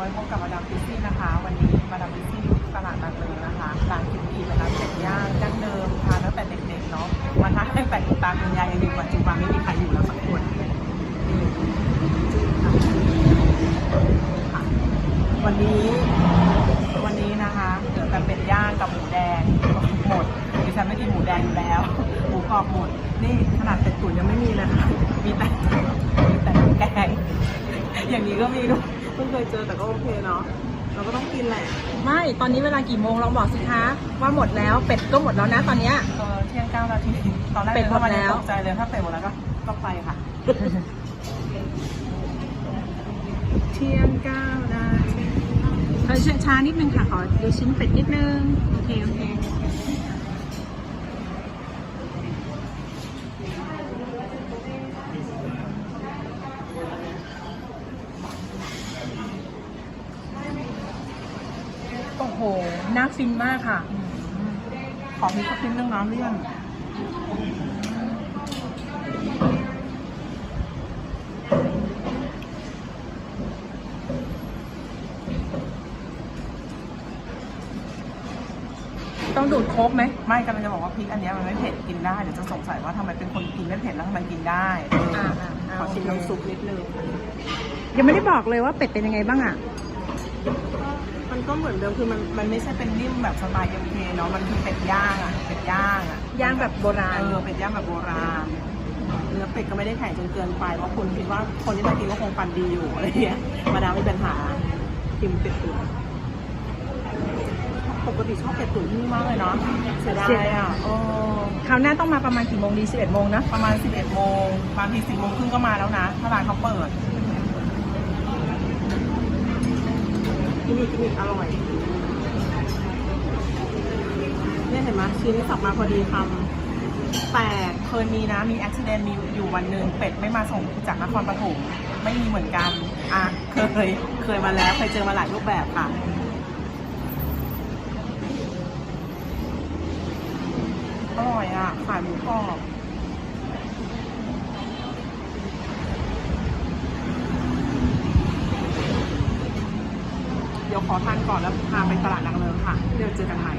ไว้พบกับมาดามพิซซี่นะคะ วันนี้มาดามพิซซี่อยู่ที่ตลาดนัดเลยนะคะร้านกินดีเป็นร้านเป็ดย่างดั้งเดิมทานตั้งแต่เด็กๆเนาะมาทานตั้งแต่คุณตาคุณยายยังอยู่ปัจจุบันไม่มีใครอยู่แล้วสักคนวันนี้วันนี้นะคะเหลือแต่เป็ดย่างกับหมูแดงหมดดิฉันไม่กินหมูแดงอยู่แล้ว หมูกรอบหมด นี่ขนาดเป็ดตุ๋นยังไม่มีเลยค่ะมีแต่มีแต่แกงอย่างนี้ก็มีด้วย พิ่งเคยเจอแต่ก็โอเคเนาะเราก็ต้องกินแหละไม่ ตอนนี้เวลากี่โมงลองบอกสิคะ ว่าหมดแล้วเป็ดก็หมดแล้วนะตอนเนี้ย เออเที่ยงเก้านาทีตอนแรกเป็ดหมดแล้ว ตกใจเลยถ้าเป็ดหมดแล้วก็ก็ไปค่ะ เที่ยงเก้านาทีเออช้านิดนึงค่ะ ขอดูชิ้นเป็ดนิดนึง โอเค โอเค โอ้โห น่าฟินมากค่ะ ขอมีสักชิ้นหนึงน้ำเลี่ยนต้องดูดโค้กไหม ไม่กำลังจะบอกว่าพริกอันเนี้ยมันไม่เผ็ดกินได้ เดี๋ยวจะสงสัยว่าทำไมเป็นคนกินไม่เผ็ดแล้วทำไมกินได้เอออ่าอ่าอ่าขอชิมโอเค น้ำซุปนิดนึงยังไม่ได้บอกเลยว่าเป็ดเป็นยังไงบ้างอะ มันก็เหมือนเดิมคือมันมันไม่ใช่เป็นนิ่มแบบสไตล์เอ็มเคเนาะมันคือเป็ดย่างอะเป็ดย่างอะย่างแบบโบราณเออเป็ดย่างแบบโบราณเนื้อเป็ดก็ไม่ได้แข็งจนเกินไปเพราะคุณคิดว่าคนที่มากินก็คงฟันดีอยู่อะไรเงี้ยมาดามไม่เป็นปัญหากินเป็ดตุ๋นปกติชอบเป็ดตุ๋นที่นี่มากเลยเนาะเสียดายอะเออคราวหน้าต้องมาประมาณกี่โมงดี 11 โมงนะ ประมาณ 11 โมงบางที10โมงครึ่งก็มาแล้วนะ ถ้าร้านเขาเปิด กินอีกกินอีกอร่อยเนี่ยเห็นไหมชิ้นสับมาพอดีคำแต่เคยมีนะ มีอุบิเหตุมีอยู่วันหนึ่งเป็ดไม่มาส่งจากนครปฐมไม่มีเหมือนกัน อะ เคย เคยมาแล้วเคยเจอมาหลายรูปแบบค่ะอร่อยอะขายหมูกรอบเดี๋ยว ขอทานก่อนแล้วพาไปตลาดนางเลิงค่ะเดี๋ยวเจอกันใหม่